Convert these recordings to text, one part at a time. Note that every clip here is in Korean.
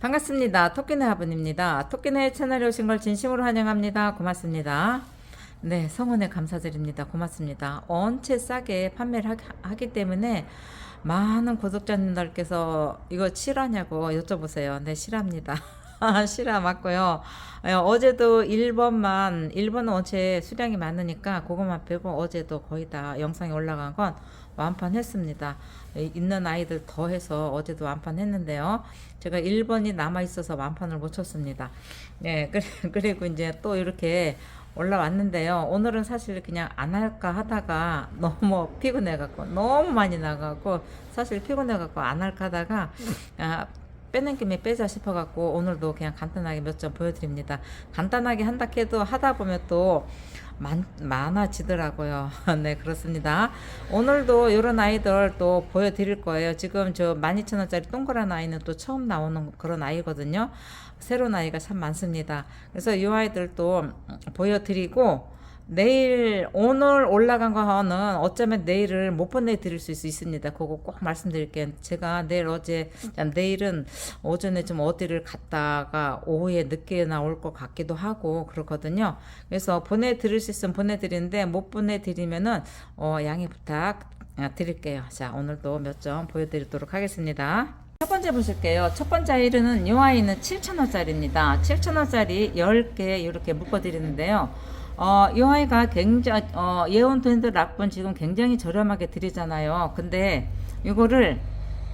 반갑습니다. 토끼네 아버님입니다. 토끼네 채널에 오신 걸 진심으로 환영합니다. 고맙습니다. 네, 성원에 감사드립니다. 고맙습니다. 언체 싸게 판매를 하, 기 때문에 많은 구독자님들께서 이거 실하냐고 여쭤보세요. 네, 실합니다. 실화 맞고요. 예, 어제도 1번만 1번은 원체 수량이 많으니까 그것만 빼고 어제도 거의 다 영상이 올라간 건 완판했습니다. 예, 있는 아이들 더해서 어제도 완판했는데요. 제가 1번이 남아 있어서 완판을 못 쳤습니다. 네, 그리고 이제 또 이렇게 올라왔는데요. 오늘은 사실 그냥 안 할까 하다가 너무 피곤해갖고 너무 많이 나가고 사실 피곤해갖고 안 할까 하다가 아, 빼는 김에 빼자 싶어갖고 오늘도 그냥 간단하게 몇 점 보여드립니다. 간단하게 한다 해도 하다 보면 또 많, 많아지더라고요. 네, 그렇습니다. 오늘도 이런 아이들 또 보여드릴 거예요. 지금 저 12,000원짜리 동그란 아이는 또 처음 나오는 그런 아이거든요. 새로운 아이가 참 많습니다. 그래서 이 아이들도 보여드리고 내일 오늘 올라간 거는 어쩌면 내일을 못 보내드릴 수 있습니다. 그거 꼭 말씀드릴게요. 제가 내일 어제 내일은 오전에 좀 어디를 갔다가 오후에 늦게 나올 것 같기도 하고 그렇거든요. 그래서 보내드릴 수 있으면 보내드리는데 못 보내드리면은 어, 양해 부탁 드릴게요. 자 오늘도 몇 점 보여드리도록 하겠습니다. 첫 번째 보실게요. 첫 번째 아이는 이 아이는 7,000원짜리입니다. 7,000원짜리 10개 이렇게 묶어 드리는데요. 어, 이 아이가 굉장히, 어, 예온 밴드 락분 지금 굉장히 저렴하게 드리잖아요. 근데 이거를,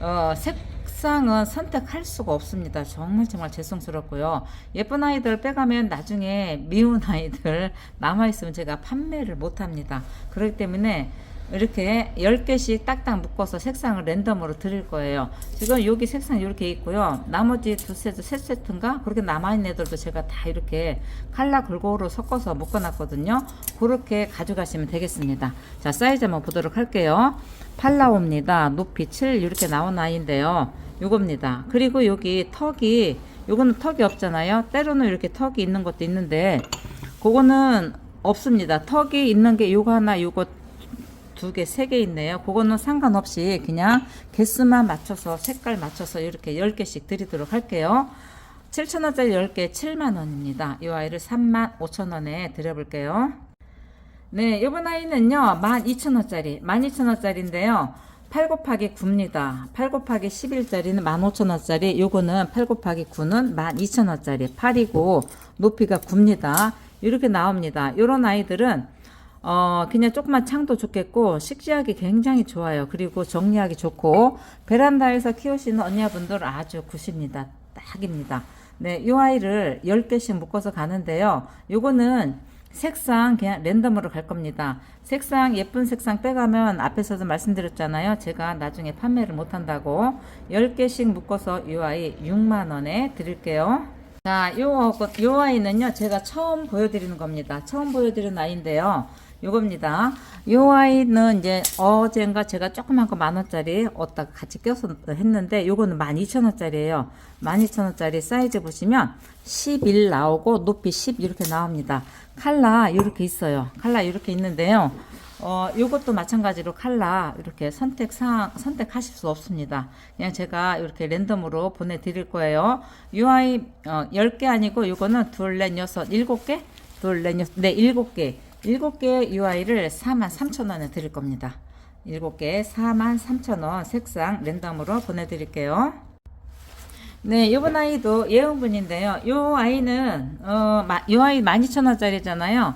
어, 색상은 선택할 수가 없습니다. 정말 정말 죄송스럽고요. 예쁜 아이들 빼가면 나중에 미운 아이들 남아있으면 제가 판매를 못 합니다. 그렇기 때문에 이렇게 10개씩 딱딱 묶어서 색상을 랜덤으로 드릴 거예요. 지금 여기 색상 이렇게 있고요. 나머지 두 세트, 세 세트인가? 그렇게 남아있는 애들도 제가 다 이렇게 칼라 골고루 섞어서 묶어놨거든요. 그렇게 가져가시면 되겠습니다. 자, 사이즈 한번 보도록 할게요. 팔라오입니다. 높이 7 이렇게 나온 아이인데요. 요겁니다. 그리고 여기 턱이, 요거는 턱이 없잖아요. 때로는 이렇게 턱이 있는 것도 있는데, 그거는 없습니다. 턱이 있는 게 요거 하나, 요거 두 개, 세 개 있네요. 그거는 상관없이 그냥 개수만 맞춰서 색깔 맞춰서 이렇게 10개씩 드리도록 할게요. 7,000원짜리 10개 7만원입니다. 이 아이를 3만 5천원에 드려볼게요. 네, 이번 아이는요, 12,000원짜리, 12,000원짜리인데요. 8 곱하기 9입니다. 8 곱하기 11짜리는 15,000원짜리, 요거는 8 곱하기 9는 12,000원짜리, 8이고, 높이가 9입니다. 이렇게 나옵니다. 요런 아이들은 어, 그냥 조그만 창도 좋겠고, 식지하기 굉장히 좋아요. 그리고 정리하기 좋고, 베란다에서 키우시는 언니분들 아주 굿입니다. 딱입니다. 네, 이 아이를 10개씩 묶어서 가는데요. 요거는 색상 그냥 랜덤으로 갈 겁니다. 색상 예쁜 색상 빼가면 앞에서도 말씀드렸잖아요. 제가 나중에 판매를 못 한다고 10개씩 묶어서 이 아이 6만 원에 드릴게요. 자, 요, 요 아이는요. 제가 처음 보여드리는 겁니다. 처음 보여드리는 아이인데요. 요겁니다. 요 아이는 이제 어젠가 제가 조그만 거 만원짜리 얻다가 같이 껴서 했는데 요거는 12,000원짜리예요. 12,000원짜리 사이즈 보시면 11 나오고 높이 10 이렇게 나옵니다. 칼라 이렇게 있어요. 칼라 이렇게 있는데요. 어, 요것도 마찬가지로 칼라 이렇게 선택상 선택하실 수 없습니다. 그냥 제가 이렇게 랜덤으로 보내 드릴 거예요. 요 아이 어, 10개 아니고 요거는 둘, 넷, 여섯, 일곱 개? 둘, 넷, 여섯, 네, 일곱 개. 7개 UI를 43,000원에 드릴 겁니다. 7개 43,000원 색상 랜덤으로 보내드릴게요. 네, 요번 아이도 예원분인데요. 요 아이는, 어, 요 아이 12,000원짜리잖아요.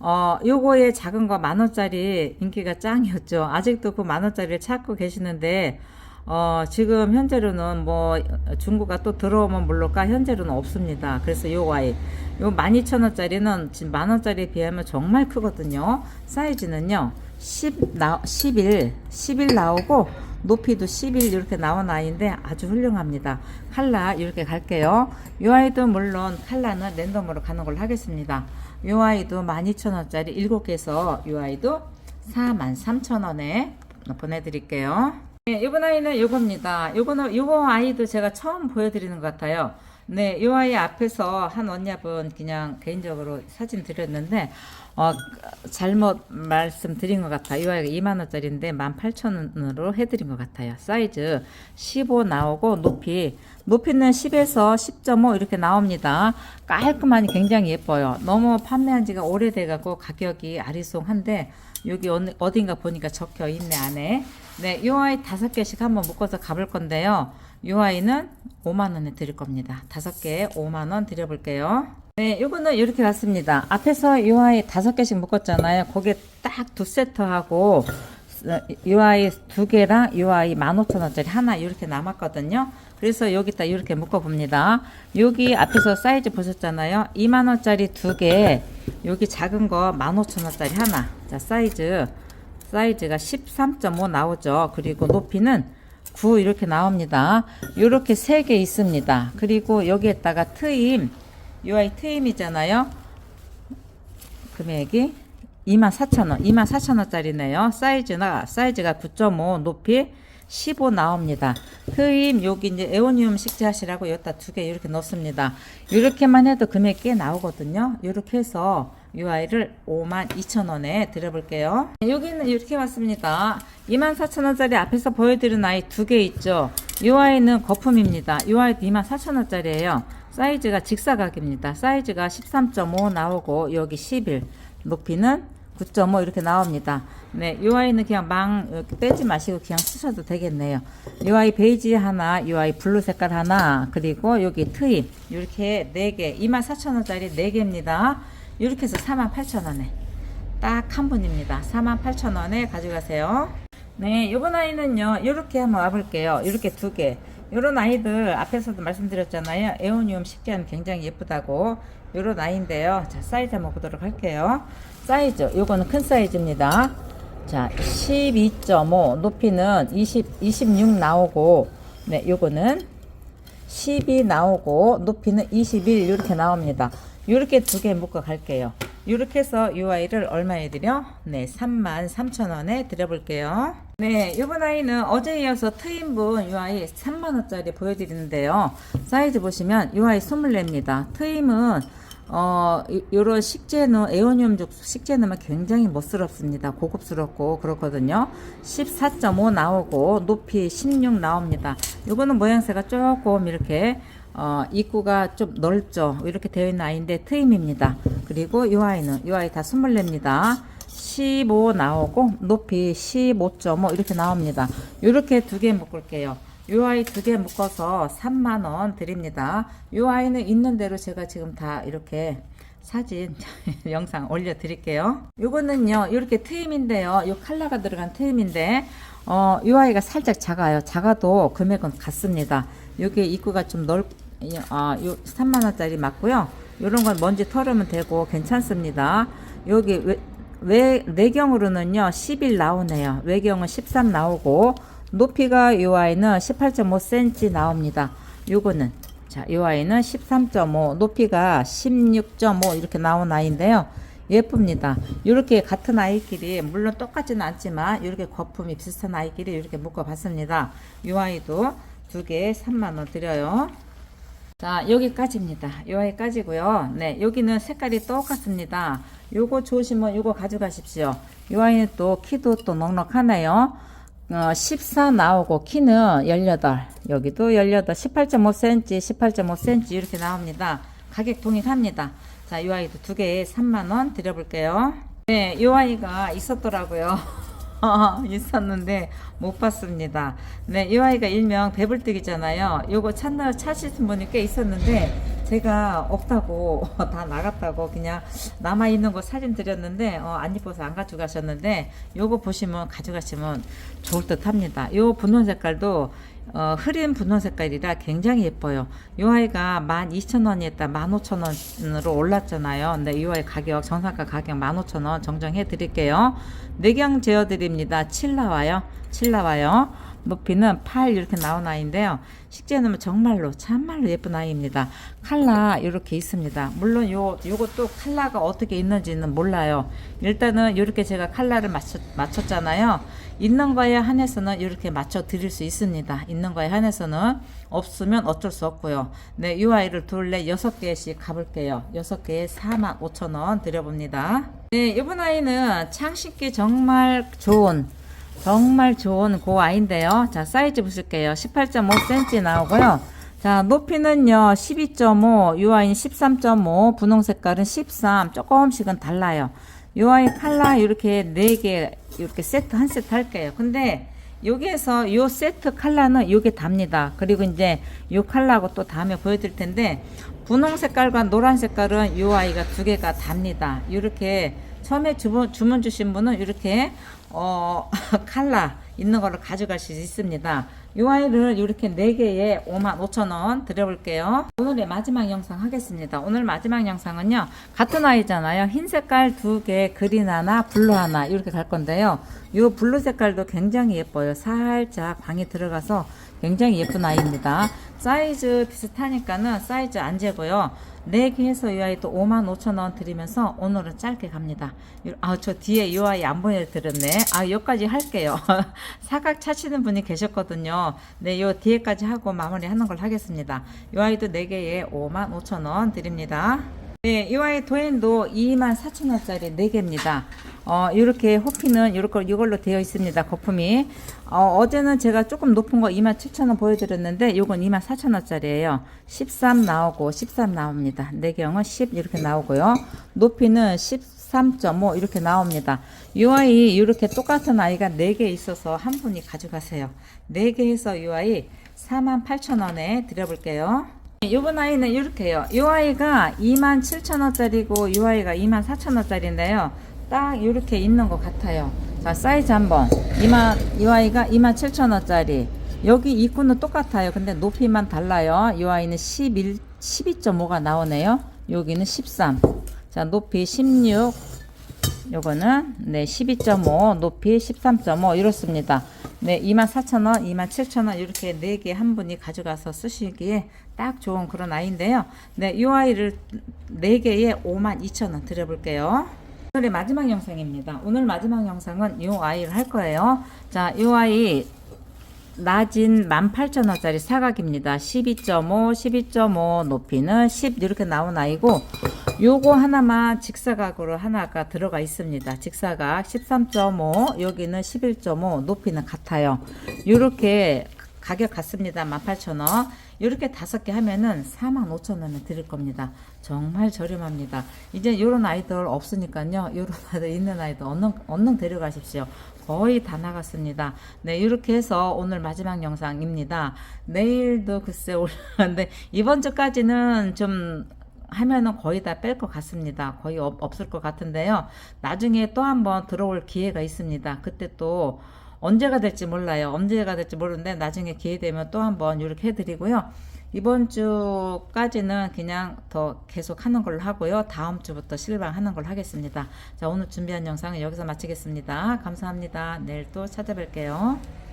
어, 요거의 작은 거 만원짜리 인기가 짱이었죠. 아직도 그 만원짜리를 찾고 계시는데, 어, 지금 현재로는 뭐 중고가 또 들어오면 물론가 현재로는 없습니다. 그래서 요 아이 요 12,000원짜리는 지금 만원짜리에 비하면 정말 크거든요. 사이즈는요. 10 나, 11, 11 나오고 높이도 11 이렇게 나온 아이인데 아주 훌륭합니다. 칼라 이렇게 갈게요. 요 아이도 물론 칼라는 랜덤으로 가는 걸로 하겠습니다. 요 아이도 12,000원짜리 7개에서 요 아이도 43,000원에 보내드릴게요. 네, 이번 아이는 요겁니다. 요거는 요거 아이도 제가 처음 보여드리는 것 같아요. 네, 요 아이 앞에서 한 언니분 그냥 개인적으로 사진 드렸는데 어, 잘못 말씀드린 것 같아요. 이 아이가 2만 원짜리인데 18,000원으로 해드린 것 같아요. 사이즈 15 나오고 높이 높이는 10에서 10.5 이렇게 나옵니다. 깔끔하니 굉장히 예뻐요. 너무 판매한 지가 오래돼가고 가격이 아리송한데 여기 어딘가 보니까 적혀 있네 안에. 네, 이 아이 다섯 개씩 한번 묶어서 가볼 건데요. 이 아이는 5만 원에 드릴 겁니다. 다섯 개에 5만 원 드려볼게요. 네, 요거는 이렇게 갔습니다. 앞에서 이 아이 다섯 개씩 묶었잖아요. 거기에 딱 두 세트 하고 이 아이 두 개랑 이 아이 15,000원짜리 하나 이렇게 남았거든요. 그래서 여기다 이렇게 묶어봅니다. 여기 앞에서 사이즈 보셨잖아요. 2만원짜리 두 개, 여기 작은 거 15,000원짜리 하나. 자, 사이즈, 사이즈가 13.5 나오죠. 그리고 높이는 9 이렇게 나옵니다. 이렇게 세 개 있습니다. 그리고 여기에다가 트임, 이 아이 트임이잖아요. 금액이 24,000원, 24,000원짜리네요. 사이즈나 사이즈가 9.5, 높이 15 나옵니다. 트임 여기 이제 에오니움 식재 하시라고 여기다 두 개 이렇게 넣습니다. 이렇게만 해도 금액 꽤 나오거든요. 이렇게 해서 이 아이를 52,000원에 드려볼게요. 여기는 이렇게 왔습니다. 24,000원짜리 앞에서 보여드린 아이 두 개 있죠. 이 아이는 거품입니다. 이 아이도 24,000원짜리예요. 사이즈가 직사각입니다. 사이즈가 13.5 나오고 여기 11 높이는 9.5 이렇게 나옵니다. 네, 이 아이는 그냥 망 빼지 마시고 그냥 쓰셔도 되겠네요. 이 아이 베이지 하나, 이 아이 블루 색깔 하나, 그리고 여기 트임 이렇게 4개, 24,000원짜리 4개입니다. 이렇게 해서 48,000원에 딱 한 분입니다. 48,000원에 가져가세요. 네, 요번 아이는요, 이렇게 한번 와볼게요. 이렇게 두 개. 요런 아이들 앞에서도 말씀드렸잖아요. 에오니움 식재하면 굉장히 예쁘다고. 요런 아이인데요. 자, 사이즈 한번 보도록 할게요. 사이즈, 요거는 큰 사이즈입니다. 자, 12.5, 높이는 20, 26 나오고, 네, 요거는 12 나오고, 높이는 21 이렇게 나옵니다. 이렇게 두 개 묶어 갈게요. 이렇게 해서 이 아이를 얼마에 드려? 네, 33,000원에 드려볼게요. 네, 이번 아이는 어제 이어서 트임분 이 아이 3만원짜리 보여드리는데요. 사이즈 보시면 이 아이 24입니다. 트임은 어, 이- 요런 식재는 에어늄죽 식재는 굉장히 멋스럽습니다. 고급스럽고 그렇거든요. 14.5 나오고 높이 16 나옵니다. 요거는 모양새가 조금 이렇게 어, 입구가 좀 넓죠. 이렇게 되어 있는 아이인데 트임입니다. 그리고 이 아이는 이 아이 다 24입니다. 15 나오고 높이 15.5 이렇게 나옵니다. 이렇게 두 개 묶을게요. 이 아이 두 개 묶어서 3만 원 드립니다. 이 아이는 있는 대로 제가 지금 다 이렇게 사진 영상 올려 드릴게요. 요거는요. 이렇게 트임인데요. 요 컬러가 들어간 트임인데 어, 이 아이가 살짝 작아요. 작아도 금액은 같습니다. 요게 입구가 좀 넓, 아, 요 3만 원짜리 맞고요. 요런 건 먼지 털으면 되고 괜찮습니다. 여기 외, 외 내경으로는요 11 나오네요. 외경은 13 나오고 높이가 이 아이는 18.5cm 나옵니다. 요거는 자, 이 아이는 13.5, 높이가 16.5 이렇게 나온 아이인데요. 예쁩니다. 이렇게 같은 아이끼리 물론 똑같지는 않지만 이렇게 거품이 비슷한 아이끼리 이렇게 묶어 봤습니다. 이 아이도 두 개에 3만 원 드려요. 자, 여기까지입니다. 요 아이까지고요. 네, 여기는 색깔이 똑같습니다. 요거 좋으시면 요거 가져가십시오. 요 아이는 또 키도 또 넉넉하네요. 어, 14 나오고 키는 18. 여기도 18, 18.5cm, 18.5cm 이렇게 나옵니다. 가격 동일합니다. 자, 요 아이도 두 개에 3만 원 드려볼게요. 네, 요 아이가 있었더라고요. 있었는데 못 봤습니다. 네, 이 아이가 일명 배불뜨기잖아요. 요거 찾나 찾으신 분이 꽤 있었는데 제가 없다고 다 나갔다고 그냥 남아 있는 거 사진 드렸는데 어, 안 이뻐서 안 가져가셨는데 요거 보시면 가져가시면 좋을 듯합니다. 요 분홍 색깔도 어, 흐린 분홍 색깔이라 굉장히 예뻐요. 이 아이가 12,000원이었다 15,000원으로 올랐잖아요. 근데 이 아이 가격 정상가 가격 15,000원 정정해 드릴게요. 내경 제어 드립니다. 7 나와요. 7 나와요. 높이는 8 이렇게 나온 아이인데요. 식재는 정말로 참말로 예쁜 아이입니다. 칼라 이렇게 있습니다. 물론 요 요것도 칼라가 어떻게 있는지는 몰라요. 일단은 이렇게 제가 칼라를 맞췄, 맞췄잖아요. 있는 거에 한해서는 이렇게 맞춰 드릴 수 있습니다. 있는 거에 한해서는 없으면 어쩔 수 없고요. 네, 이 아이를 둘레 여섯 개씩 가볼게요. 여섯 개에 4만 5천 원 드려봅니다. 네, 이번 아이는 창식기 정말 좋은 정말 좋은 고 아이인데요. 자, 사이즈 보실게요. 18.5cm 나오고요. 자, 높이는요, 12.5, 요 아이는 13.5, 분홍 색깔은 13, 조금씩은 달라요. 요 아이 칼라 이렇게 4개, 이렇게 세트, 한 세트 할게요. 근데 여기에서 요 세트 칼라는 요게 답니다. 그리고 이제 요 칼라하고 또 다음에 보여드릴 텐데, 분홍 색깔과 노란 색깔은 요 아이가 두 개가 답니다. 이렇게 처음에 주문, 주문 주신 분은 이렇게 어, 칼라 있는 거를 가져갈 수 있습니다. 이 아이를 이렇게 4개에 5만 5천 원 드려볼게요. 오늘의 마지막 영상 하겠습니다. 오늘 마지막 영상은요. 같은 아이잖아요. 흰 색깔 두 개, 그린 하나, 블루 하나 이렇게 갈 건데요. 이 블루 색깔도 굉장히 예뻐요. 살짝 방에 들어가서 굉장히 예쁜 아이입니다. 사이즈 비슷하니까는 사이즈 안 재고요. 4개 해서 이 아이도 5만 5천 원 드리면서 오늘은 짧게 갑니다. 아, 저 뒤에 이 아이 안 보여드렸네. 아, 여기까지 할게요. 사각 차시는 분이 계셨거든요. 네, 요 뒤에까지 하고 마무리 하는 걸 하겠습니다. 이 아이도 4개에 5만 5천 원 드립니다. 네, 이 아이 도엔도 2만 4천 원짜리 4개입니다. 어, 이렇게 호피는 이렇게 이걸로 되어 있습니다. 거품이. 어, 어제는 제가 조금 높은 거 2만 7천 원 보여드렸는데 요건 2만 4천 원짜리예요. 13 나오고 13 나옵니다. 내경은 10 이렇게 나오고요. 높이는 13.5 이렇게 나옵니다. 이 아이 이렇게 똑같은 아이가 4개 있어서 한 분이 가져가세요. 4개 해서 이 아이 4만 8천 원에 드려볼게요. 요번 아이는 이렇게요. 이 아이가 2만 7천 원짜리고 이 아이가 2만 4천 원짜리인데요. 딱 이렇게 있는 것 같아요. 자 사이즈 한번 2만 이 아이가 2만 7천 원짜리 여기 입구는 똑같아요. 근데 높이만 달라요. 이 아이는 11 12.5가 나오네요. 여기는 13. 자 높이 16. 요거는 네 12.5 높이 13.5 이렇습니다. 네 24,000원, 27,000원 이렇게 네개한 분이 가져가서 쓰시기에 딱 좋은 그런 아이인데요. 네 이 아이를 네 개에 52,000원 드려볼게요. 오늘의 마지막 영상입니다. 오늘 마지막 영상은 이 아이를 할 거예요. 자, 이 아이 낮은 18,000원짜리 사각입니다. 12.5, 12.5 높이는 10 이렇게 나온 아이고 요거 하나만 직사각으로 하나가 들어가 있습니다. 직사각 13.5 여기는 11.5 높이는 같아요. 요렇게 가격 같습니다. 18,000원. 이렇게 다섯 개 하면은 45,000원에 드릴 겁니다. 정말 저렴합니다. 이제 요런 아이들 없으니까요. 요런 아이들 있는 아이들 얼른, 얼른 데려가십시오. 거의 다 나갔습니다. 네, 이렇게 해서 오늘 마지막 영상입니다. 내일도 글쎄 올라가는데 이번 주까지는 좀 하면은 거의 다 뺄 것 같습니다. 거의 없, 없을 것 같은데요. 나중에 또 한번 들어올 기회가 있습니다. 그때 또 언제가 될지 몰라요. 언제가 될지 모르는데 나중에 기회 되면 또 한번 이렇게 해드리고요. 이번 주까지는 그냥 더 계속 하는 걸로 하고요. 다음 주부터 실방 하는 걸로 하겠습니다. 자, 오늘 준비한 영상은 여기서 마치겠습니다. 감사합니다. 내일 또 찾아뵐게요.